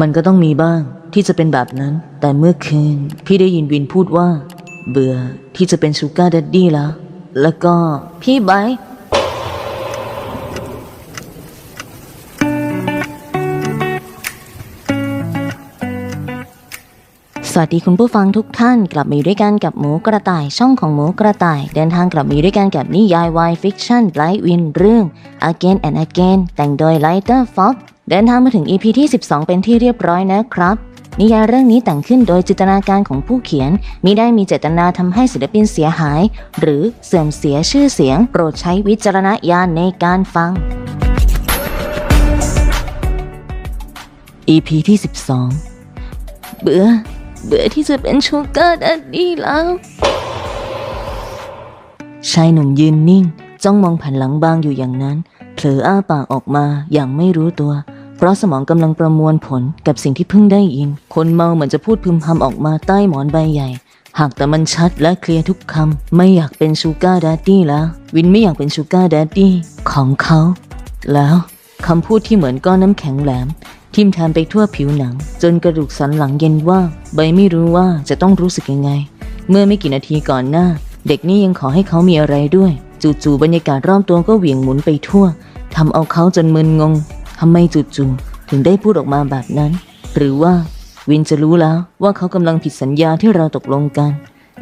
มันก็ต้องมีบ้างที่จะเป็นแบบนั้น แต่เมื่อคืนพี่ได้ยินวินพูดว่า เบื่อที่จะเป็นชูการ์ดัดดี้แล้ว แล้วก็พี่ไบสวัสดีคุณผู้ฟังทุกท่านกลับมาอยู่ด้วยกันกับหมูกระต่ายช่องของหมูกระต่าย เดินทางกลับมาอยู่ด้วยกันกับนิยายวายฟิกชั่นไลท์วินเรื่อง Again and Again แต่งโดย Lighter Fox เเดินทางมาถึง EP ที่ 12 เป็นที่เรียบร้อยนะครับ นิยายเรื่องนี้แต่งขึ้นโดยจินตนาการของผู้เขียนมิได้มีเจตนาทำให้ศิลปินเสียหาย หรือเสื่อมเสียชื่อเสียง โปรดใช้วิจารณญาณในการฟัง EP ที่ 12 เบื่อ เบื่อที่จะเป็นชูการ์ดัดดี้แล้วชายหนุ่มยืนนิ่ง จ้องมองแผ่นหลังบางอยู่อย่างนั้น เผลออ้าปากออกมาอย่างไม่รู้ตัว ราะสมองกำลังประมวลผลกับสิ่งที่เพิ่งได้ยิน คนเมาเหมือนจะพูดพึมพำออกมาใต้หมอนใบใหญ่ หากแต่มันชัดและเคลียร์ทุกคำ ไม่อยากเป็นชูการ์ดัดดี้แล้ว วินไม่อยากเป็นชูการ์ดัดดี้ของเขา แล้วคำพูดที่เหมือนก้อนน้ำแข็งแหลม ทิ่มแทงไปทั่วผิวหนัง จนกระดูกสันหลังเย็นว่า ใบไม่รู้ว่าจะต้องรู้สึกยังไง เมื่อไม่กี่นาทีก่อนหน้า เด็กนี่ยังขอให้เขามีอะไรด้วย จู่ๆบรรยากาศรอบตัวก็เหวี่ยงหมุนไปทั่วทำเอาเขาจนมึนงง ทำไมจู่ๆถึงได้พูดออกมาแบบนั้น หรือว่าวินจะรู้แล้วว่าเขากำลังผิดสัญญาที่เราตกลงกัน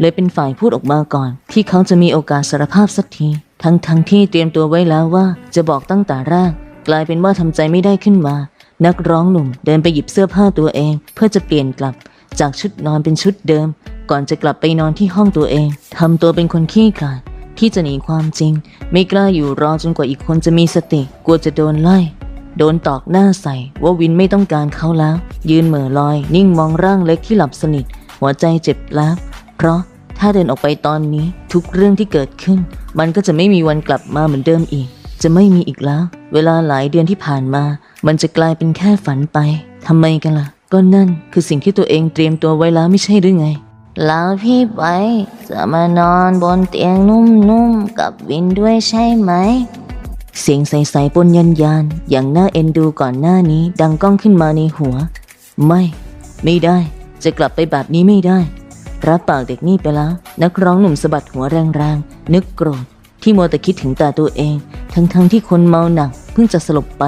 เลยเป็นฝ่ายพูดออกมาก่อน ที่เขาจะมีโอกาสสารภาพสักที ทั้งทั้งๆที่เตรียมตัวไว้แล้วว่าจะบอกตั้งแต่แรก กลายเป็นว่าทำใจไม่ได้ขึ้นมา นักร้องหนุ่มเดินไปหยิบเสื้อผ้าตัวเอง เพื่อจะเปลี่ยนกลับ จากชุดนอนเป็นชุดเดิม ก่อนจะกลับไปนอนที่ห้องตัวเองทำตัวเป็นคนขี้ขลาดที่จะหนีความจริง ไม่กล้าอยู่รอจนกว่าอีกคนจะมีสติ กลัวจะโดนไล่ โดนตอกหน้าใส่ว่าวินไม่ต้องการเขาแล้ว ยืนเหม่อลอย นิ่งมองร่างเล็กที่หลับสนิท หัวใจเจ็บล้บเพราะถ้าเดินออกไปตอนนี้ทุกเรื่องที่เกิดขึ้น มันก็จะไม่มีวันกลับมาเหมือนเดิมอีก จะไม่มีอีกแล้ว เวลาหลายเดือนที่ผ่านมา มันจะกลายเป็นแค่ฝันไปทำไมกันล่ะ ก็นั่นคือสิ่งที่ตัวเองเตรียมตัวไว้แล้วไม่ใช่หรือไง แล้วพี่ไบร์ทจะมานอนบนเตียงนุ่มๆกับวินด้วยใช่ไหม เสียงใสๆปนยันยานอย่างน่าเอ็นดูก่อนหน้านี้ดังก้องขึ้นมาในหัว ไม่ ไม่ได้ จะกลับไปแบบนี้ไม่ได้ รับปากเด็กนี่ไปแล้ว นักร้องหนุ่มสะบัดหัวแรงๆ นึกโกรธ ที่มัวแต่คิดถึงต่ตัวเอง ทั้งๆที่คนเมาหนักเพิ่งจะสลบไป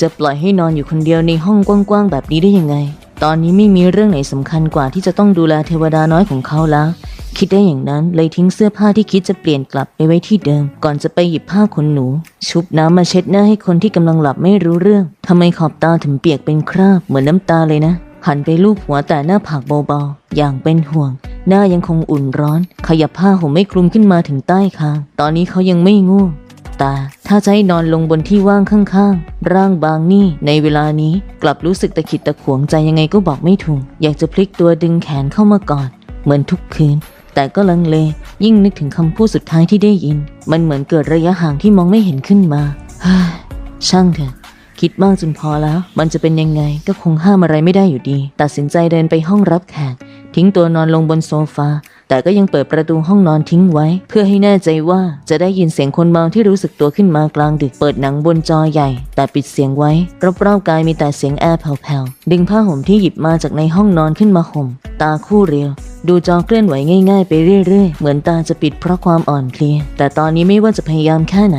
จะปล่อยให้นอนอยู่คนเดียวในห้องกว้างๆแบบนี้ได้ยังไง ตอนนี้ไม่มีเรื่องไหนสำคัญกว่าที่จะต้องดูแลเทวดาน้อยของเขาแล้ว คิดได้อย่างนั้นเลยทิ้งเสื้อผ้าที่คิดจะเปลี่ยนกลับไปไว้ที่เดิม ก่อนจะไปหยิบผ้าขนหนู ชุบน้ำมาเช็ดหน้าให้คนที่กำลังหลับไม่รู้เรื่องทำไมขอบตาถึงเปียกเป็นคราบเหมือนน้ำตาเลยนะหันไปลูบหัวแต่หน้าผากเบาๆ อย่างเป็นห่วง หน้ายังคงอุ่นร้อน ขยับผ้าห่มไม่คลุมขึ้นมาถึงใต้คาง ตอนนี้เขายังไม่ง่วงแต่ถ้าจะให้นอนลงบนที่ว่างข้างๆ ร่างบางนี่ในเวลานี้กลับรู้สึกตะขิดตะขวงใจยังไงก็บอกไม่ถูก อยากจะพลิกตัวดึงแขนเข้ามากอดเหมือนทุกคืน แต่ก็ลังเลยิ่งนึกถึงคำพูดสุดท้ายที่ได้ยิน มันเหมือนเกิดระยะห่างที่มองไม่เห็นขึ้นมาช่างเถอะ คิดมากจนพอแล้ว มันจะเป็นยังไงก็คงห้ามอะไรไม่ได้อยู่ดี ตัดสินใจเดินไปห้องรับแขก ทิ้งตัวนอนลงบนโซฟา แต่ก็ยังเปิดประตูห้องนอนทิ้งไว้ เพื่อให้แน่ใจว่าจะได้ยินเสียงคนเมาที่รู้สึกตัวขึ้นมากลางดึกเปิดหนังบนจอใหญ่ แต่ปิดเสียงไว้รอบๆกายมีแต่เสียงแอร์แผ่วๆดึงผ้าห่มที่หยิบมาจากในห้องนอนขึ้นมาห่ม ตาคู่เรียวดูจอเคลื่อนไหวง่ายๆไปเรื่อยๆ เหมือนตาจะปิดเพราะความอ่อนเพลีย แต่ตอนนี้ไม่ว่าจะพยายามแค่ไหน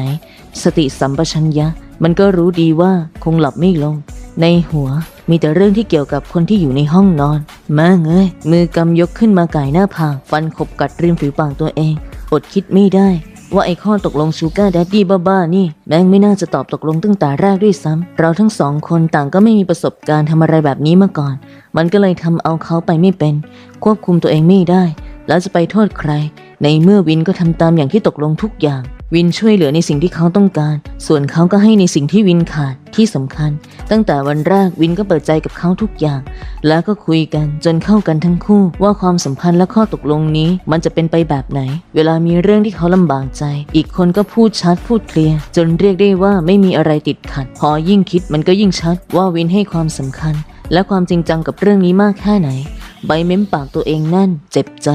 สติสัมปชัญญะ มันก็รู้ดีว่าคงหลับไม่ลง ในหัว มีแต่เรื่องที่เกี่ยวกับคนที่อยู่ในห้องนอนม่งเอ้ยมือกำยกขึ้นมาไก่หน้าผากฟันขบกัดริมฝีปากตัวเอง อดคิดไม่ได้ว่าไอ้ข้อตกลงชูการ์แดดดี้บ้าๆนี่แม่งไม่น่าจะตอบตกลงตั้งแต่แรกด้วยซ้ำเราทั้งสองคนต่างก็ไม่มีประสบการณ์ทำอะไรแบบนี้มาก่อน มันก็เลยทำเอาเขาไปไม่เป็น ควบคุมตัวเองไม่ได้ แล้วจะไปโทษใคร ในเมื่อวินก็ทำตามอย่างที่ตกลงทุกอย่าง วินช่วยเหลือในสิ่งที่เขาต้องการ ส่วนเขาก็ให้ในสิ่งที่วินขาดที่สำคัญ ตั้งแต่วันแรกวินก็เปิดใจกับเขาทุกอย่าง แล้วก็คุยกันจนเข้ากันทั้งคู่ ว่าความสัมพันธ์และข้อตกลงนี้ มันจะเป็นไปแบบไหน เวลามีเรื่องที่เขาลำบากใจ อีกคนก็พูดชัดพูดเคลียร์จนเรียกได้ว่าไม่มีอะไรติดขัด พอยิ่งคิดมันก็ยิ่งชัดว่าวินให้ความสำคัญ และความจริงจังกับเรื่องนี้มากแค่ไหน ใบเม้มปากตัวเองแน่น เจ็บใจ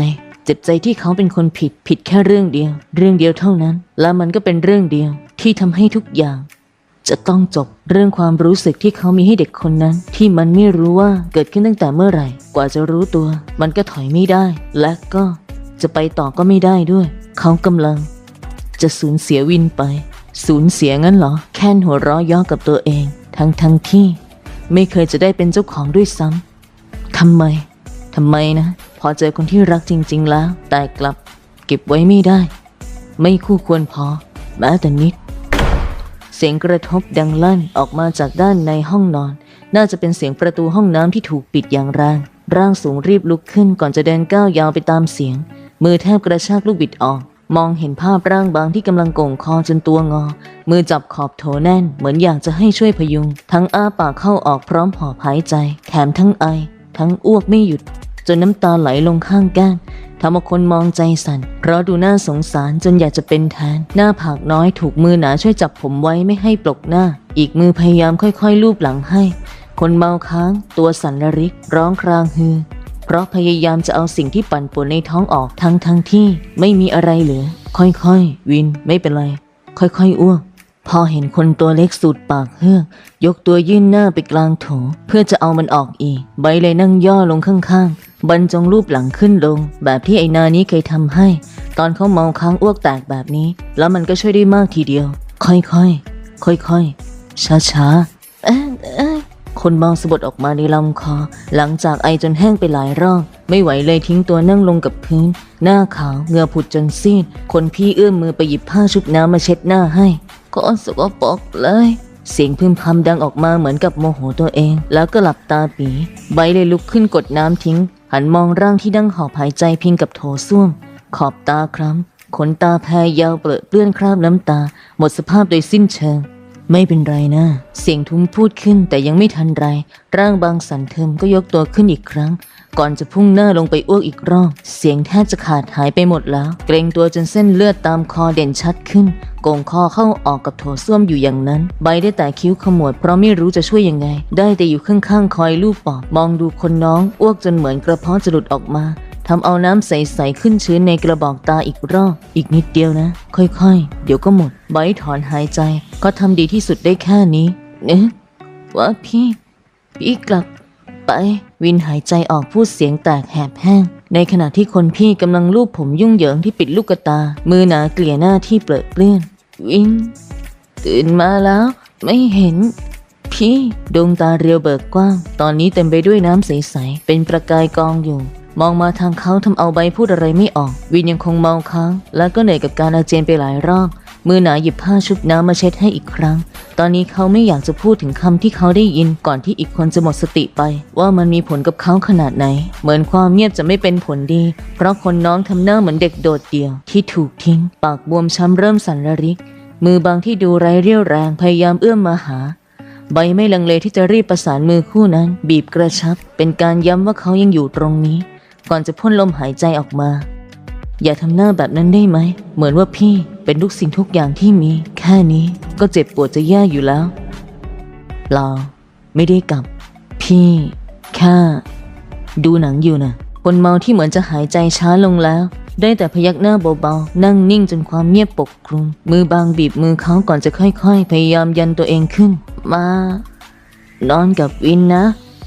เจ็บใจที่เขาเป็นคนผิดผิดแค่เรื่องเดียว เรื่องเดียวเท่านั้น และมันก็เป็นเรื่องเดียวที่ทำให้ทุกอย่าง จะต้องจบเรื่องความรู้สึกที่เขามีให้เด็กคนนั้น ที่มันไม่รู้ว่าเกิดขึ้นตั้งแต่เมื่อไหร่ กว่าจะรู้ตัว มันก็ถอยไม่ได้ และก็จะไปต่อก็ไม่ได้ด้วย เขากำลัง จะสูญเสียวินไป สูญเสียงั้นเหรอ แค่นหัวเราะย่อกับตัวเอง ทั้งทั้งที่ ไม่เคยจะได้เป็นเจ้าของด้วยซ้ำทำไมทำไมนะ พอเจอคนที่รักจริง ๆ แล้ว แต่กลับเก็บไว้ไม่ได้ ไม่คู่ควรพอ แม้แต่นิด เสียงกระทบดังลั่นออกมาจากด้านในห้องนอน น่าจะเป็นเสียงประตูห้องน้ำที่ถูกปิดอย่างแรงร่างสูงรีบลุกขึ้นก่อนจะเดินก้าวยาวไปตามเสียง มือแทบกระชากลูกบิดออก มองเห็นภาพร่างบางที่กำลังโก่งคอจนตัวงอ มือจับขอบโถแน่น เหมือนอยากจะให้ช่วยพยุง ทั้งอ้าปากเข้าออกพร้อมหอบหายใจ แถมทั้งไอ ทั้งอ้วกไม่หยุด จนน้ำตาไหลลงข้างแก้มทำเอาคนมองใจสั่น เพราะดูน่าสงสารจนอยากจะเป็นแทน หน้าผากน้อยถูกมือหนาช่วยจับผมไว้ไม่ให้ปลกหน้า อีกมือพยายามค่อยๆลูบหลังให้ คนเมาค้าง ตัวสั่นระริก ร้องครางฮือ เพราะพยายามจะเอาสิ่งที่ปั่นป่วนในท้องออกทั้งทั้งที่ ไม่มีอะไรเหลือ ค่อยๆ วินไม่เป็นไร ค่อยๆอ้วก พอเห็นคนตัวเล็กสูดปากเฮือก ยกตัวยื่นหน้าไปกลางโถ เพื่อจะเอามันออกอีก ใบเลยนั่งย่อลงข้างๆ บรรจงรูปหลังขึ้นลง แบบที่ไอ้นานี้เคยทำให้ ตอนเขาเมาค้างอ้วกแตกแบบนี้ แล้วมันก็ช่วยได้มากทีเดียว ค่อยๆ ค่อยๆ ช้าๆ คนเมาสะบัดออกมาในลำคอ หลังจากไอจนแห้งไปหลายรอบ ไม่ไหวเลยทิ้งตัวนั่งลงกับพื้น หน้าขาว เหงื่อผุดจนซีด คนพี่เอื้อมมือไปหยิบผ้าชุบน้ำมาเช็ดหน้าให้ ก็สกปรกเลย เสียงพึมพำดังออกมาเหมือนกับโมโหตัวเอง แล้วก็หลับตาปี ใบเลยลุกขึ้นกดน้ำทิ้ง หันมองร่างที่ดังหอบหายใจพิงกับโถส้วม ขอบตาคล้ำขนตาแพรยาวเปรอเปื้อนคราบน้ำตา หมดสภาพโดยสิ้นเชิง ไม่เป็นไรนะ เสียงทุ้มพูดขึ้นแต่ยังไม่ทันไร ร่างบางสันเทิมก็ยกตัวขึ้นอีกครั้ง ก่อนจะพุ่งหน้าลงไปอ้วกอีกรอบ เสียงแทบจะขาดหายไปหมดแล้ว เกรงตัวจนเส้นเลือดตามคอเด่นชัดขึ้นโกงคอเข้าออกกับโถส้วมอยู่อย่างนั้น ใบได้แต่คิ้วขมวดเพราะไม่รู้จะช่วยยังไง ได้แต่อยู่ข้างๆคอยลูบปอบ มองดูคนน้องอ้วกจนเหมือนกระเพาะจะหลุดออกมาทำเอาน้ำใส ๆ ขึ้นชื้นในกระบอกตาอีกรอบ อีกนิดเดียวนะ ค่อยๆ เดี๋ยวก็หมด ไบถอนหายใจ ก็ทำดีที่สุดได้แค่นี้ เอ๊ะว่าพี่ พี่กลับ ไป วินหายใจออกพูดเสียงแตกแหบแห้ง ในขณะที่คนพี่กำลังลูบผมยุ่งเหยิงที่ปิดลูกตา มือหนาเกลี่ยหน้าที่เปรอเปลื้อน วิน ตื่นมาแล้ว ไม่เห็น พี่ดวงตาเรียวเบิกกว้าง ตอนนี้เต็มไปด้วยน้ำใสๆเป็นประกายกองอยู่มองมาทางเขาทำเอาใบพูดอะไรไม่ออก วินยังคงเมาค้าง แล้วก็เหนื่อยกับการอาเจียนไปหลายรอบมือหนาหยิบผ้าชุบน้ำมาเช็ดให้อีกครั้ง ตอนนี้เขาไม่อยากจะพูดถึงคำที่เขาได้ยินก่อนที่อีกคนจะหมดสติไป ว่ามันมีผลกับเขาขนาดไหน เหมือนความเงียบจะไม่เป็นผลดี เพราะคนน้องทำหน้าเหมือนเด็กโดดเดี่ยว ที่ถูกทิ้ง ปากบวมช้ำเริ่มสั่นระริก มือบางที่ดูไร้เรี่ยวแรงพยายามเอื้อมมาหา ใบไม่ลังเลที่จะรีบประสานมือคู่นั้น บีบกระชับ เป็นการย้ำว่าเขายังอยู่ตรงนี้ ก่อนจะพ่นลมหายใจออกมา อย่าทำหน้าแบบนั้นได้ไหม เหมือนว่าพี่ เป็นทุกสิ่งทุกอย่างที่มี แค่นี้ก็เจ็บปวดจะแย่อยู่แล้วเปล่าไม่ได้กลับ พี่แค่ดูหนังอยู่นะคนเมาที่เหมือนจะหายใจช้าลงแล้ว ได้แต่พยักหน้าเบาๆ นั่งนิ่งจนความเงียบปกคลุม มือบางบีบมือเขาก่อนจะค่อยๆ พยายามยันตัวเองขึ้น มา นอนกับวินนะ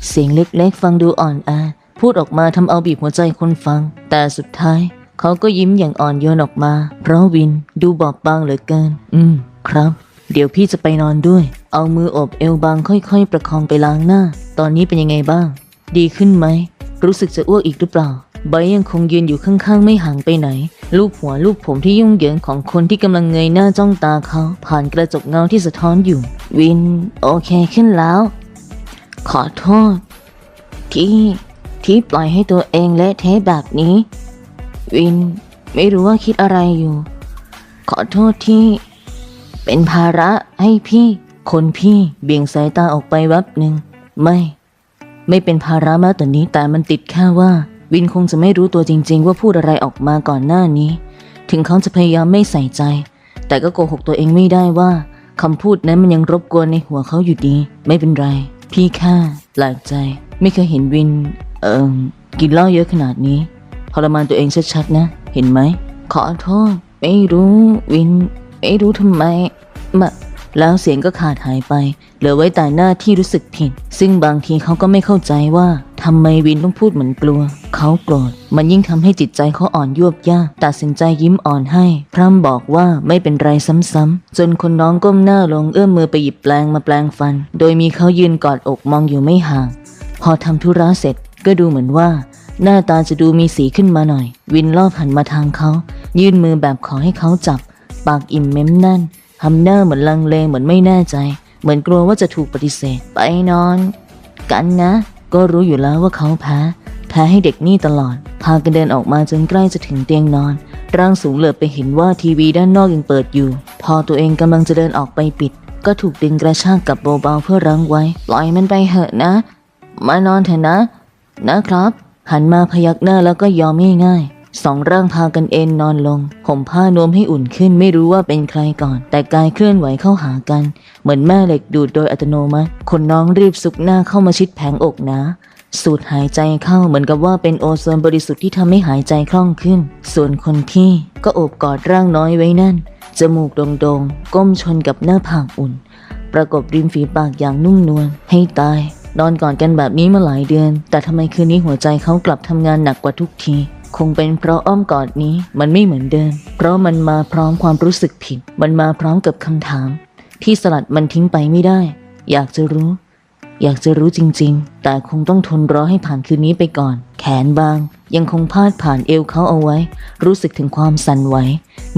เสียงเล็กๆ ฟังดูอ่อนแอพูดออกมาทำเอาบีบหัวใจคนฟัง แต่สุดท้าย เขาก็ยิ้มอย่างอ่อนโยนออกมา เพราะวินดูบอบบางเหลือเกิน อืม ครับ เดี๋ยวพี่จะไปนอนด้วย เอามืออบเอวบางค่อยๆ ประคองไปล้างหน้า ตอนนี้เป็นยังไงบ้าง ดีขึ้นไหม รู้สึกจะอ้วกอีกหรือเปล่าใบยังคงยืนอยู่ข้างๆ ไม่ห่างไปไหน ลูบหัวลูบผมที่ยุ่งเหยิงของคนที่กำลังเงยหน้าจ้องตาเขา ผ่านกระจกเงาที่สะท้อนอยู่ วิน โอเคขึ้นแล้ว ขอโทษ ที่ที่ปล่อยให้ตัวเองเละเทะแบบนี้ วินไม่รู้ว่าคิดอะไรอยู่ ขอโทษที่ เป็นภาระให้พี่ คนพี่เบี่ยงสายตาออกไปแวบหนึ่งไม่ ไม่เป็นภาระแม้แต่นี้แต่มันติดแค่ว่า วินคงจะไม่รู้ตัวจริง ๆ ว่าพูดอะไรออกมาก่อนหน้านี้ ถึงเขาจะพยายามไม่ใส่ใจ แต่ก็โกหกตัวเองไม่ได้ว่าคำพูดนั้นมันยังรบกวนในหัวเขาอยู่ดี ไม่เป็นไร พี่แค่แปลกใจ ไม่เคยเห็นวิน เออกินเหล้าเยอะขนาดนี้ ทรมานตัวเองชัดๆนะ เห็นไหม ขอโทษ ไม่รู้วิน ไม่รู้ทำไมมาแล้วเสียงก็ขาดหายไป เหลือไว้แต่หน้าที่รู้สึกผิด ซึ่งบางทีเขาก็ไม่เข้าใจว่าทำไมวินต้องพูดเหมือนกลัว เขาโกรธ มันยิ่งทำให้จิตใจเขาอ่อนยวบยากตัดสินใจยิ้มอ่อนให้ พร่ำบอกว่าไม่เป็นไรซ้ำๆ จนคนน้องก้มหน้าลงเอื้อมมือไปหยิบแปลงมาแปลงฟัน โดยมีเขายืนกอดอกมองอยู่ไม่ห่าง พอทำธุระเสร็จก็ดูเหมือนว่า หน้าตาจะดูมีสีขึ้นมาหน่อย วินรอบหันมาทางเขา ยื่นมือแบบขอให้เขาจับ ปากอิ่มเม้มแน่นทำหน้าเหมือนลังเลเหมือนไม่แน่ใจ เหมือนกลัวว่าจะถูกปฏิเสธ ไปนอน กันนะ ก็รู้อยู่แล้วว่าเขาแพ้แพ้ให้เด็กนี่ตลอด พากันเดินออกมาจนใกล้จะถึงเตียงนอน ร่างสูงเหลือบไปเห็นว่าทีวีด้านนอกยังเปิดอยู่ พอตัวเองกำลังจะเดินออกไปปิด ก็ถูกดึงกระชากกับเบาๆเพื่อรั้งไว้ ปล่อยมันไปเหอะนะ มานอนเถอะนะ นะครับ หันมาพยักหน้าแล้วก็ยอมง่ายๆสองร่างพากันเอนนอนลงห่มผ้านวมให้อุ่นขึ้นไม่รู้ว่าเป็นใครก่อน แต่กายเคลื่อนไหวเข้าหากัน เหมือนแม่เหล็กดูดโดยอัตโนมัติ คนน้องรีบซุกหน้าเข้ามาชิดแผงอกนาสูดหายใจเข้าเหมือนกับว่าเป็นโอโซนบริสุทธิ์ที่ทำให้หายใจคล่องขึ้น ส่วนคนพี่ก็โอบกอดร่างน้อยไว้แนั่น จมูกโด่งๆ ก้มชนกับหน้าผากอุ่น ประกบริมฝีปากอย่างนุ่มนวลให้ตาย นอนกอดกันแบบนี้มาหลายเดือน แต่ทำไมคืนนี้หัวใจเขากลับทำงานหนักกว่าทุกที คงเป็นเพราะอ้อมกอดนี้มันไม่เหมือนเดิม เพราะมันมาพร้อมความรู้สึกผิด มันมาพร้อมกับคำถาม ที่สลัดมันทิ้งไปไม่ได้ อยากจะรู้ อยากจะรู้จริง ๆ แต่คงต้องทนรอให้ผ่านคืนนี้ไปก่อน แขนบาง ยังคงพาดผ่านเอวเขาเอาไว้ รู้สึกถึงความสั่นไหว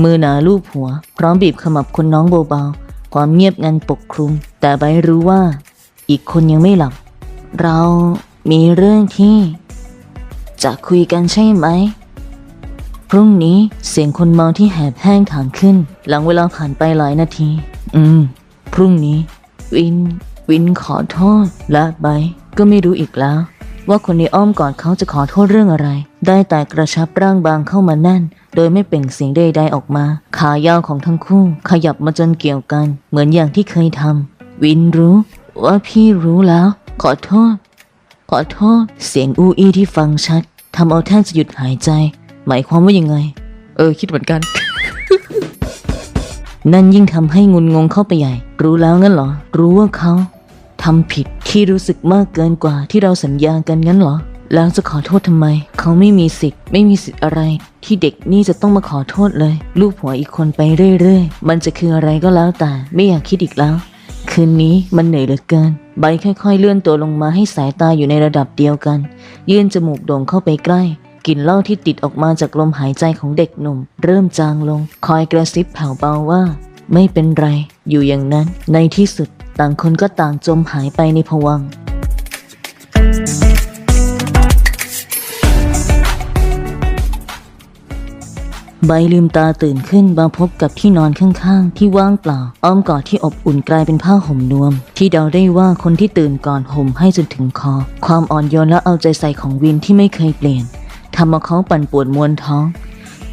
มือหนาลูบหัว พร้อมบีบขมับคนน้องเบาๆ ความเงียบงันปกคลุม แต่ใบรู้ว่า อีกคนยังไม่หลับ เรามีเรื่องที่ จะคุยกันใช่ไหม พรุ่งนี้เสียงคนเมาที่แหบแห้งถามขึ้น หลังเวลาผ่านไปหลายนาที อืม พรุ่งนี้ วิน วินขอโทษ และไบก็ไม่รู้อีกแล้ว ว่าคนในอ้อมกอดเขาจะขอโทษเรื่องอะไร ได้แต่กระชับร่างบางเข้ามาแน่น โดยไม่เปล่งเสียงใดๆออกมา ขายาวของทั้งคู่ ขยับมาจนเกี่ยวกัน เหมือนอย่างที่เคยทำวินรู้ว่าพี่รู้แล้ว ขอโทษ ขอโทษ เสียงอูอี้ที่ฟังชัดทำเอาแทบจะหยุดหายใจ หมายความว่ายังไง เออ คิดเหมือนกัน นั่นยิ่งทำให้งุนงงเข้าไปใหญ่ รู้แล้วงั้นเหรอ รู้ว่าเขาทำผิดที่รู้สึกมากเกินกว่าที่เราสัญญากันงั้นเหรอ แล้วจะขอโทษทำไม เขาไม่มีสิทธิ์ ไม่มีสิทธิ์อะไร ที่เด็กนี่จะต้องมาขอโทษเลย ลูกหัวอีกคนไปเรื่อยๆ มันจะคืออะไรก็แล้วแต่ ไม่อยากคิดอีกแล้ว คืนนี้มันเหนื่อยเหลือเกิน ใบค่อยๆ เลื่อนตัวลงมาให้สายตาอยู่ในระดับเดียวกัน ยื่นจมูกโด่งเข้าไปใกล้กลิ่นเหล้าที่ติดออกมาจากลมหายใจของเด็กหนุ่ม เริ่มจางลง คอยกระซิบแผ่วเบาว่า ไม่เป็นไร อยู่อย่างนั้น ในที่สุด ต่างคนก็ต่างจมหายไปในผวัง ใบลืมตาตื่นขึ้นมาพบกับที่นอนข้างๆ ที่ว่างเปล่า อ้อมกอดที่อบอุ่นกลายเป็นผ้าห่มนวม ที่เดาได้ว่าคนที่ตื่นก่อนห่มให้จนถึงคอ ความอ่อนโยนและเอาใจใส่ของวินที่ไม่เคยเปลี่ยนทำเอาเขาปั่นปวดมวนท้อง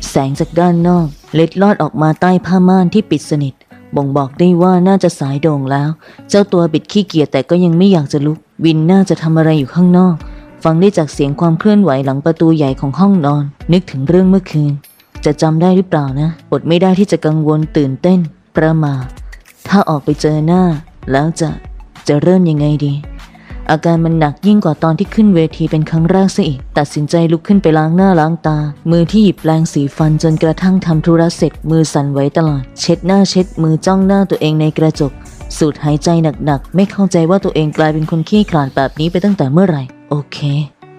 แสงจากด้านนอก เล็ดลอดออกมาใต้ผ้าม่านที่ปิดสนิท บ่งบอกได้ว่าน่าจะสายโด่งแล้ว เจ้าตัวบิดขี้เกียจแต่ก็ยังไม่อยากจะลุก วินน่าจะทำอะไรอยู่ข้างนอก ฟังได้จากเสียงความเคลื่อนไหวหลังประตูใหญ่ของห้องนอน นึกถึงเรื่องเมื่อคืน จะจำได้หรือเปล่านะอดไม่ได้ที่จะกังวลตื่นเต้น ประมาทถ้าออกไปเจอหน้า แล้วจะจะเริ่มยังไงดี อาการมันหนักยิ่งกว่าตอนที่ขึ้นเวทีเป็นครั้งแรกซะอีก ตัดสินใจลุกขึ้นไปล้างหน้าล้างตา มือที่หยิบแปรงสีฟันจนกระทั่งทำธุระเสร็จ มือสั่นไหวตลอด เช็ดหน้าเช็ดมือจ้องหน้าตัวเองในกระจก สูดหายใจหนักๆ ไม่เข้าใจว่าตัวเองกลายเป็นคนขี้ขลาดแบบนี้ไปตั้งแต่เมื่อไหร่ โอเค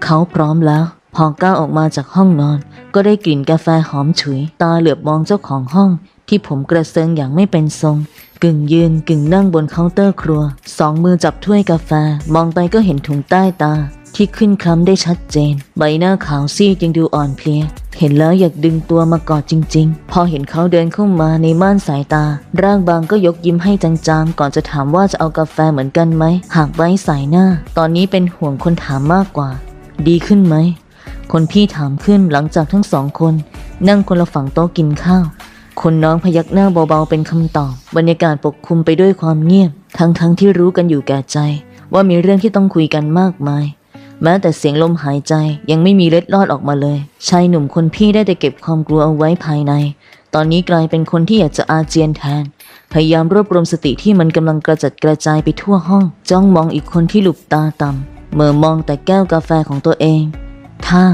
เขาพร้อมแล้ว พอก้าวออกมาจากห้องนอน ก็ได้กลิ่นกาแฟหอมฉุย ตาเหลือบมองเจ้าของห้อง ที่ผมกระเซิงอย่างไม่เป็นทรง กึ่งยืนกึ่งนั่งบนเคาน์เตอร์ครัว สองมือจับถ้วยกาแฟ มองไปก็เห็นถุงใต้ตา ที่ขึ้นคล้ำได้ชัดเจน ใบหน้าขาวซีดยังดูอ่อนเพลีย เห็นแล้วอยากดึงตัวมากอดจริง ๆ พอเห็นเขาเดินเข้ามาในม่านสายตา ร่างบางก็ยกยิ้มให้จางๆ ก่อนจะถามว่าจะเอากาแฟเหมือนกันไหม หากไว้สายหน้า ตอนนี้เป็นห่วงคนถามมากกว่า ดีขึ้นไหม คนพี่ถามขึ้นหลังจากทั้งสองคน นั่งคนละฝั่งโต๊ะกินข้าว คนน้องพยักหน้าเบาๆเป็นคำตอบ บรรยากาศปกคลุมไปด้วยความเงียบ ทั้งๆที่รู้กันอยู่แก่ใจ ว่ามีเรื่องที่ต้องคุยกันมากมาย แม้แต่เสียงลมหายใจยังไม่มีเล็ดลอดออกมาเลย ชายหนุ่มคนพี่ได้แต่เก็บความกลัวเอาไว้ภายใน ตอนนี้กลายเป็นคนที่อยากจะอาเจียนแทน พยายามรวบรวมสติที่มันกำลังกระจัดกระจายไปทั่วห้อง จ้องมองอีกคนที่หลุบตาต่ำเมื่อมองแต่แก้วกาแฟของตัวเอง ถ้า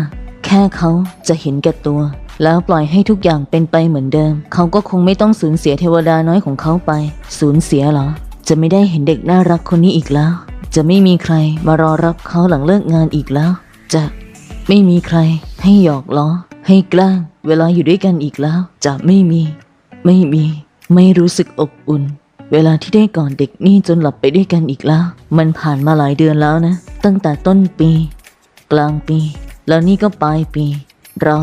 แค่เขาจะเห็นแก่ตัว แล้วปล่อยให้ทุกอย่างเป็นไปเหมือนเดิม เขาก็คงไม่ต้องสูญเสียเทวดาน้อยของเขาไป สูญเสียเหรอ จะไม่ได้เห็นเด็กน่ารักคนนี้อีกแล้ว จะไม่มีใครมารอรับเขาหลังเลิกงานอีกแล้ว จะไม่มีใครให้หยอกล้อ ให้แกล้งเวลาอยู่ด้วยกันอีกแล้ว จะไม่มี ไม่มี ไม่รู้สึกอบอุ่น เวลาที่ได้กอดเด็กนี่จนหลับไปด้วยกันอีกแล้ว มันผ่านมาหลายเดือนแล้วนะ ตั้งแต่ต้นปี กลางปี แล้วนี่ก็ปลายปี เรา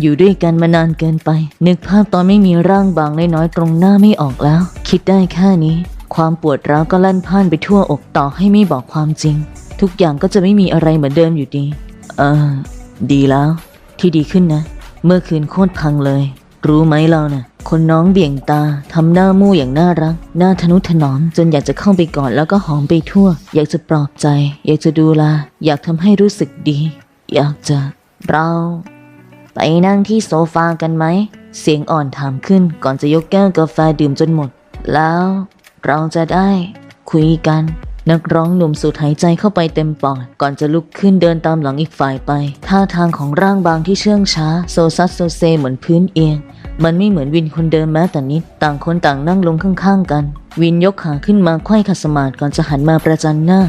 อยู่ด้วยกันมานานเกินไป นึกภาพตอนไม่มีร่างบางน้อยๆตรงหน้าไม่ออกแล้ว คิดได้แค่นี้ ความปวดร้าวก็ลั่นพ่านไปทั่วอกต่อให้ไม่บอกความจริง ทุกอย่างก็จะไม่มีอะไรเหมือนเดิมอยู่ดี เออ ดีแล้ว ที่ดีขึ้นนะ เมื่อคืนโคตรพังเลย รู้ไหมเรานะ่ะ คนน้องเบี่ยงตาทำหน้ามู่อย่างน่ารัก หน้าทนุถนอม จนอยากจะเข้าไปกอดแล้วก็หอมไปทั่ว อยากจะปลอบใจ อยากจะดูแลอยากทำให้รู้สึกดี อยากจะเรา ไปนั่งที่โซฟากันไหม เสียงอ่อนถามขึ้นก่อนจะยกแก้วกาแฟดื่มจนหมด แล้วเราจะได้คุยกัน นักร้องหนุ่มสูดหายใจเข้าไปเต็มปอดก่อนจะลุกขึ้นเดินตามหลังอีกฝ่ายไป ท่าทางของร่างบางที่เชื่องช้า โซซัสโซเซเหมือนพื้นเอียง มันไม่เหมือนวินคนเดิมแม้แต่นิด ต่างคนต่างนั่งลงข้างๆกัน วินยกขาขึ้นมาไขว้ขัดสมาธิก่อนจะหันมาประจันหน้า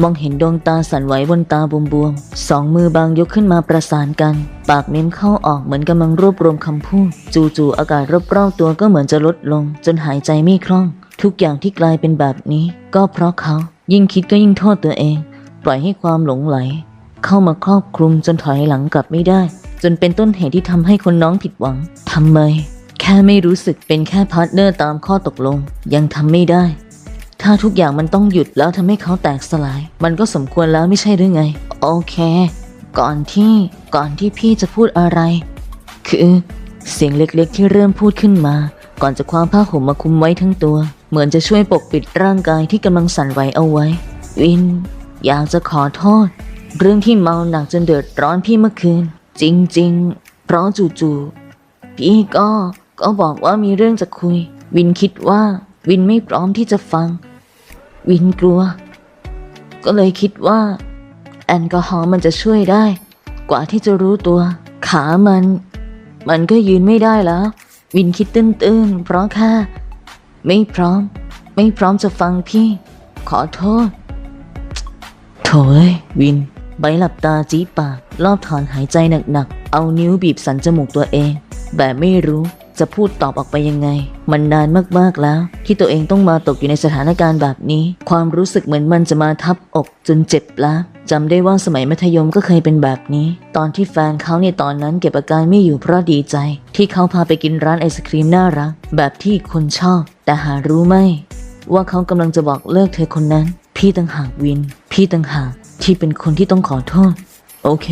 มองเห็นดวงตาสั่นไหวบนตาบวมๆสองมือบางยกขึ้นมาประสานกัน ปากเม้มเข้าออกเหมือนกำลังรวบรวมคำพูด จู่ๆอากาศรอบๆตัวก็เหมือนจะลดลง จนหายใจไม่คล่อง ทุกอย่างที่กลายเป็นแบบนี้ ก็เพราะเขายิ่งคิดก็ยิ่งโทษตัวเอง ปล่อยให้ความหลงไหล เข้ามาครอบคลุมจนถอยหลังกลับไม่ได้ จนเป็นต้นเหตุที่ทำให้คนน้องผิดหวังทำไม แค่ไม่รู้สึกเป็นแค่พาร์ทเนอร์ตามข้อตกลง ยังทำไม่ได้ ถ้าทุกอย่างมันต้องหยุดแล้วทำให้เขาแตกสลาย มันก็สมควรแล้วไม่ใช่หรือไง โอเค ก่อนที่ก่อนที่พี่จะพูดอะไร คือเสียงเล็กๆที่เริ่มพูดขึ้นมา ก่อนจะคว้าผ้าห่มมาคุมไว้ทั้งตัว เหมือนจะช่วยปกปิดร่างกายที่กำลังสั่นไหวเอาไว้ วิน อยากจะขอโทษ เรื่องที่เมาหนักจนเดือดร้อนพี่เมื่อคืน จริงๆ เพราะจู่ๆพี่ก็ก็บอกว่ามีเรื่องจะคุย วินคิดว่า วินไม่พร้อมที่จะฟัง วินกลัว ก็เลยคิดว่า แอลกอฮอล์มันจะช่วยได้ กว่าที่จะรู้ตัว ขามัน มันก็ยืนไม่ได้แล้ว วินคิดตื้นๆเพราะค่ไม่พร้อม ไม่พร้อมจะฟังพี่ ขอโทษโถอยวิน ใบหลับตาจีปากรอบถอนหายใจหนักๆ เอานิ้วบีบสันจมูกตัวเอง แบบไม่รู้ จะพูดตอบออกไปยังไง มันนานมากๆแล้ว ที่ตัวเองต้องมาตกอยู่ในสถานการณ์แบบนี้ ความรู้สึกเหมือนมันจะมาทับอกจนเจ็บล้าจำได้ว่าสมัยมัธยมก็เคยเป็นแบบนี้ ตอนที่แฟนเขาในตอนนั้นเก็บอาการไม่อยู่เพราะดีใจ ที่เขาพาไปกินร้านไอศครีมน่ารัก แบบที่คนชอบ แต่หารู้ไหมว่าเขากำลังจะบอกเลิกเธอคนนั้น พี่ต่างหากวิน พี่ต่างหากที่เป็นคนที่ต้องขอโทษ โอเค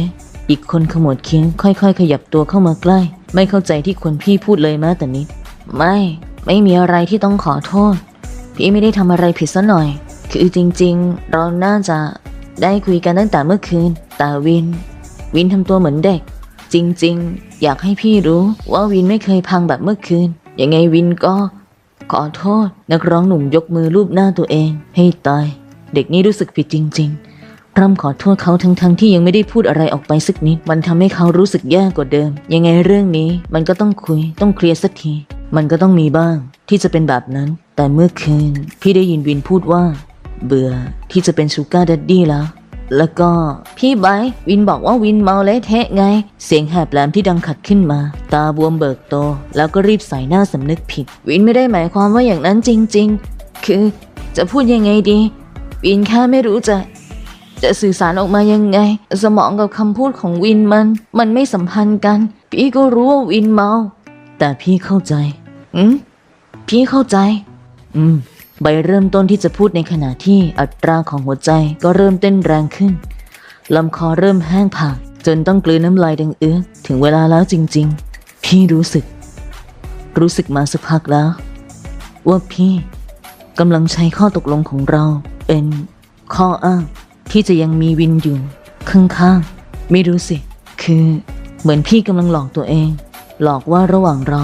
อีกคนขมวดคิ้วค่อย ๆ ขยับตัวเข้ามาใกล้ ไม่เข้าใจที่คนพี่พูดเลยแม้แต่นิด ไม่ ไม่มีอะไรที่ต้องขอโทษ พี่ไม่ได้ทำอะไรผิดซะหน่อย คือจริง ๆ เราน่าจะได้คุยกันตั้งแต่เมื่อคืน แต่วิน วินทำตัวเหมือนเด็ก จริง ๆ อยากให้พี่รู้ว่าวินไม่เคยพังแบบเมื่อคืน ยังไงวินก็ ขอโทษ นักร้องหนุ่มยกมือลูบหน้าตัวเอง ให้ตาย เด็กนี่รู้สึกผิดจริง ๆ ร่ำขอโทษเขาทั้งๆที่ยังไม่ได้พูดอะไรออกไปสักนิด มันทำให้เขารู้สึกแย่กว่าเดิม ยังไงเรื่องนี้มันก็ต้องคุย ต้องเคลียร์สักที มันก็ต้องมีบ้าง ที่จะเป็นแบบนั้น แต่เมื่อคืนพี่ได้ยินวินพูดว่า เบื่อที่จะเป็นชูการ์ดัดดี้แล้ว แล้วก็พี่ไบวินบอกว่าวินเมาเละเทะไง เสียงแหบแหลมที่ดังขัดขึ้นมา ตาบวมเบิกโต แล้วก็รีบใส่หน้าสำนึกผิด วินไม่ได้หมายความว่าอย่างนั้นจริง ๆ คือจะพูดยังไงดี วินแค่ไม่รู้จะ จะสื่อสารออกมายังไง สมองกับคำพูดของวินมัน มันไม่สัมพันธ์กัน พี่ก็รู้ว่าวินเมา แต่พี่เข้าใจ อืมพี่เข้าใจ อืม ใบเริ่มต้นที่จะพูดในขณะที่อัตราของหัวใจก็เริ่มเต้นแรงขึ้นลำคอเริ่มแห้งผากจนต้องกลืนน้ำลายดังเอื้อถึงเวลาแล้วจริง ๆ พี่รู้สึก รู้สึกมาสักพักแล้ว ว่าพี่กำลังใช้ข้อตกลงของเราเป็นข้ออ้าง ที่จะยังมีวินอยู่ข้างๆไม่รู้สิ คือเหมือนพี่กำลังหลอกตัวเอง หลอกว่าระหว่างเรา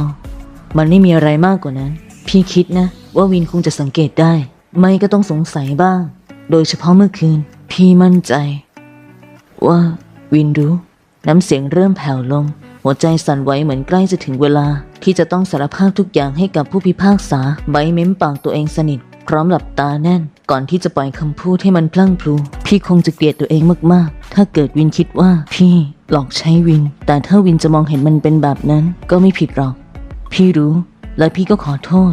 มันไม่มีอะไรมากกว่านั้น พี่คิดนะ ว่าวินคงจะสังเกตได้ ไม่ก็ต้องสงสัยบ้าง โดยเฉพาะเมื่อคืน พี่มั่นใจ ว่าวินรู้ น้ำเสียงเริ่มแผ่วลง หัวใจสั่นไหวเหมือนใกล้จะถึงเวลา ที่จะต้องสารภาพทุกอย่างให้กับผู้พิพากษาใบเม้มปากตัวเองสนิท พร้อมหลับตาแน่น ก่อนที่จะปล่อยคำพูดให้มันพลั่งพลู พี่คงจะเกลียดตัวเองมากๆ ถ้าเกิดวินคิดว่าพี่หลอกใช้วิน แต่ถ้าวินจะมองเห็นมันเป็นแบบนั้น ก็ไม่ผิดหรอก พี่รู้ และพี่ก็ขอโทษ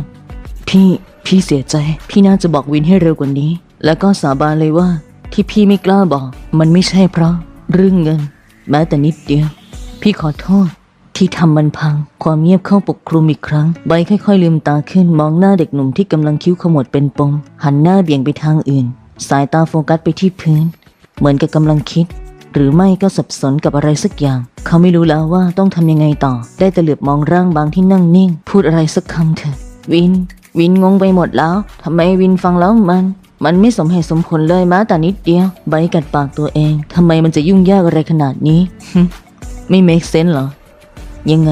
พี่พี่เสียใจ พี่น่าจะบอกวินให้เร็วกว่านี้ แล้วก็สาบานเลยว่า ที่พี่ไม่กล้าบอก มันไม่ใช่เพราะ เรื่องเงิน แม้แต่นิดเดียว พี่ขอโทษ ที่ทำมันพัง ความเงียบเข้าปกคลุมอีกครั้ง ใบค่อยๆลืมตาขึ้นมองหน้าเด็กหนุ่มที่กำลังคิ้วขมวดเป็นปม หันหน้าเบี่ยงไปทางอื่น สายตาโฟกัสไปที่พื้น เหมือนกับกำลังคิด หรือไม่ก็สับสนกับอะไรสักอย่าง เขาไม่รู้แล้วว่าต้องทำยังไงต่อ ได้แต่เหลือบมองร่างบางที่นั่งนิ่ง พูดอะไรสักคำเถอะ วิน วินงงไปหมดแล้วทำไมวินฟังแล้วมันมันไม่สมเหตุสมผลเลยแม้แต่นิดเดียว ใบกัดปากตัวเอง ทำไมมันจะยุ่งยากอะไรขนาดนี้ ไม่ make sense เหรอ ยังไง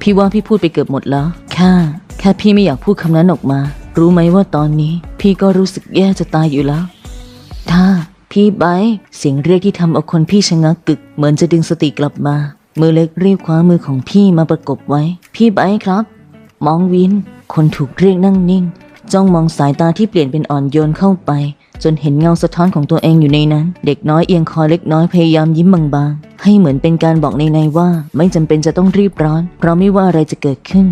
พี่ว่าพี่พูดไปเกือบหมดแล้วแค่แค่พี่ไม่อยากพูดคำนั้นออกมา รู้ไหมว่าตอนนี้ พี่ก็รู้สึกแย่จะตายอยู่แล้ว ถ้า พี่ไบร์ทเสียงเรียกที่ทำเอาคนพี่ชะงักกึก เหมือนจะดึงสติกลับมา มือเล็กรีบคว้ามือของพี่มาประกบไว้ พี่ไบร์ทครับ มองวิน คนถูกเรียกนั่งนิ่ง จ้องมองสายตาที่เปลี่ยนเป็นอ่อนโยนเข้าไป จนเห็นเงาสะท้อนของตัวเองอยู่ในนั้น เด็กน้อยเอียงคอเล็กน้อยพยายามยิ้มบางๆ ให้เหมือนเป็นการบอกในในว่าไม่จำเป็นจะต้องรีบร้อน เพราะไม่ว่าอะไรจะเกิดขึ้น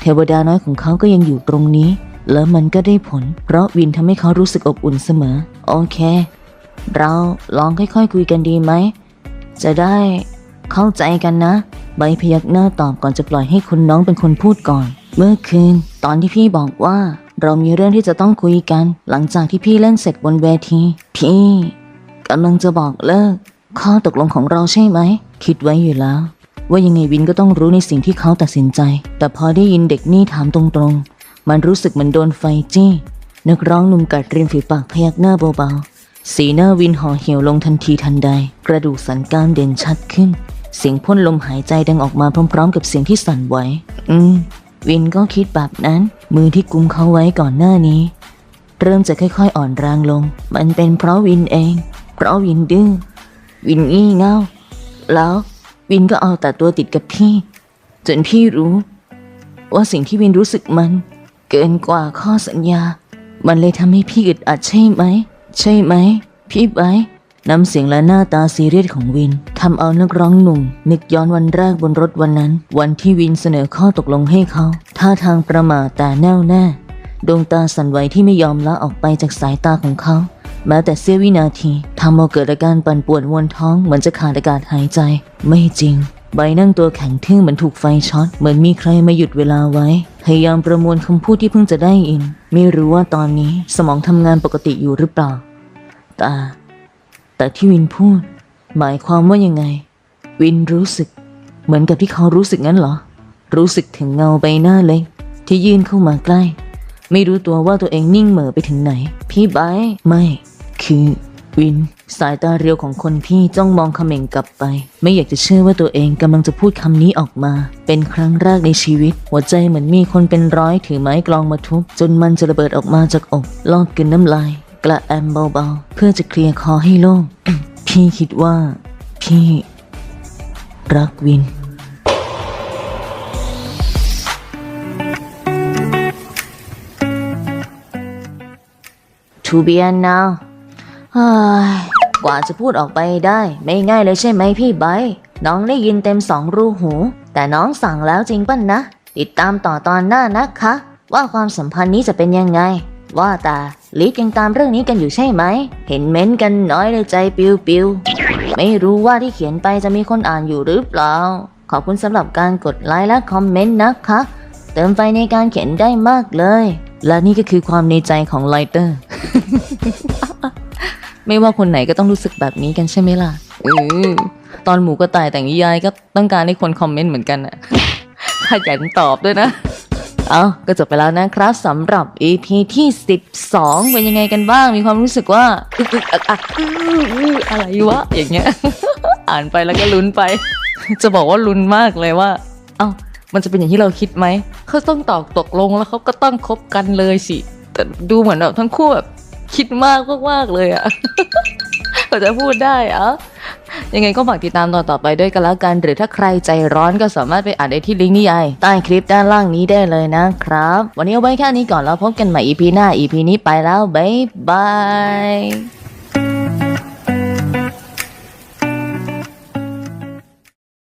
เทวดาน้อยของเขาก็ยังอยู่ตรงนี้ แล้วมันก็ได้ผล เพราะวินทำให้เขารู้สึกอบอุ่นเสมอ โอเค เราลองค่อยๆคุยกันดีไหม จะได้เข้าใจกันนะ ใบพยักหน้าตอบก่อนจะปล่อยให้คุณน้องเป็นคนพูดก่อน เมื่อคืน ตอนที่พี่บอกว่า เรามีเรื่องที่จะต้องคุยกัน หลังจากที่พี่เล่นเสร็จบนเวที พี่กำลังจะบอกเลิก ข้อตกลงของเราใช่ไหม คิดไว้อยู่แล้ว ว่ายังไงวินก็ต้องรู้ในสิ่งที่เขาตัดสินใจ แต่พอได้ยินเด็กนี่ถามตรงๆ มันรู้สึกเหมือนโดนไฟจี้นักร้องหนุ่มกัดริมฝีปากพยักหน้าเบาๆ สีหน้าวินห่อเหี่ยวลงทันทีทันใด กระดูกสันกรามเด่นชัดขึ้น เสียงพ่นลมหายใจดังออกมาพร้อม ๆ กับเสียงที่สั่นไหว อืม วินก็คิดแบบนั้น มือที่กุมเขาไว้ก่อนหน้านี้ เริ่มจะค่อยๆอ่อนแรงลง มันเป็นเพราะวินเอง เพราะวินดื้อวินงี่เง่าแล้ววินก็เอาแต่ตัวติดกับพี่ จนพี่รู้ ว่าสิ่งที่วินรู้สึกมัน เกินกว่าข้อสัญญา มันเลยทำให้พี่อึดอัดใช่ไหม ใช่ไหม พี่ไบ น้ำเสียงและหน้าตาซีเรียสของวินทำเอานักร้องหนุ่ม นึกย้อนวันแรกบนรถวันนั้น วันที่วินเสนอข้อตกลงให้เขาท่าทางประม่าแต่แน่วแน่ ดวงตาสั่นไหวที่ไม่ยอมละออกไปจากสายตาของเขา แม้แต่เสี้ยววินาทีทำเอาเกิดอาการปั่นป่วนวนท้องเหมือนจะขาดอากาศหายใจ ไม่จริง ใบนั่งตัวแข็งทื่อเหมือนถูกไฟช็อตเหมือนมีใครมาหยุดเวลาไว้ พยายามประมวลคำพูดที่เพิ่งจะได้ยิน ไม่รู้ว่าตอนนี้สมองทำงานปกติอยู่หรือเปล่าแต่ แต่ที่วินพูด หมายความว่ายังไง วินรู้สึก เหมือนกับที่เขารู้สึกงั้นเหรอ รู้สึกถึงเงาใบหน้าเล็กที่ยื่นเข้ามาใกล้ ไม่รู้ตัวว่าตัวเองนิ่งเหม่อไปถึงไหน พี่ไบไม่ คือวิน สายตาเรียวของคนพี่จ้องมองเขม่งกลับไป ไม่อยากจะเชื่อว่าตัวเองกำลังจะพูดคำนี้ออกมา เป็นครั้งแรกในชีวิต หัวใจเหมือนมีคนเป็นร้อยถือไม้กลองมาทุบจนมันจะระเบิดออกมาจากอกลอกกินน้ำลาย กระแอมเบาๆ เพื่อจะเคลียร์คอให้โล่ง พี่คิดว่า พี่ รักวิน To be and now เฮ้ยกว่าจะพูดออกไปได้ ไม่ง่ายเลยใช่ไหมพี่ไบร์ทน้องได้ยินเต็มสองรูหู แต่น้องสั่งแล้วจริงป่ะนะ ติดตามต่อตอนหน้านะคะ ว่าความสัมพันธ์นี้จะเป็นยังไง ว่าแต่ลิฟยังตามเรื่องนี้กันอยู่ใช่ไหม เห็นเม้นต์กันน้อยเลยใจปิวปิวไม่รู้ว่าที่เขียนไปจะมีคนอ่านอยู่หรือเปล่า ขอบคุณสำหรับการกดไลค์และคอมเมนต์นะคะ เติมไฟในการเขียนได้มากเลย และนี่ก็คือความในใจของไลเตอร์ ไม่ว่าคนไหนก็ต้องรู้สึกแบบนี้กันใช่ไหมล่ะออตอนหมูกระต่ายแต่งนิยายก็ต้องการให้คนคอมเมนต์เหมือนกันอะขยันตอบด้วยนะ เอาก็จบไปแล้วนะครับสำหรับ EP ที่ 12 เป็นยังไงกันบ้าง มีความรู้สึกว่าอึกอึกอักอักอะไรวะ อย่างเงี้ย อ่านไปแล้วก็ลุ้นไป จะบอกว่าลุ้นมากเลยว่า เอ้า มันจะเป็นอย่างที่เราคิดไหม เขาต้องตอกตกลงแล้วเขาก็ต้องคบกันเลยสิ แต่ดูเหมือนแบบทั้งคู่แบบคิดมากมากๆเลยอะ ก็จะพูดได้อะยังไงก็ฝากติดตามตอนต่อไปด้วยกันแล้วกัน หรือถ้าใครใจร้อนก็สามารถไปอ่านได้ที่ลิงก์นิยายใต้คลิปด้านล่างนี้ได้เลยนะครับ วันนี้เอาไว้แค่นี้ก่อนแล้วพบกันใหม่ EP หน้า EP นี้ไปแล้วบ๊ายบาย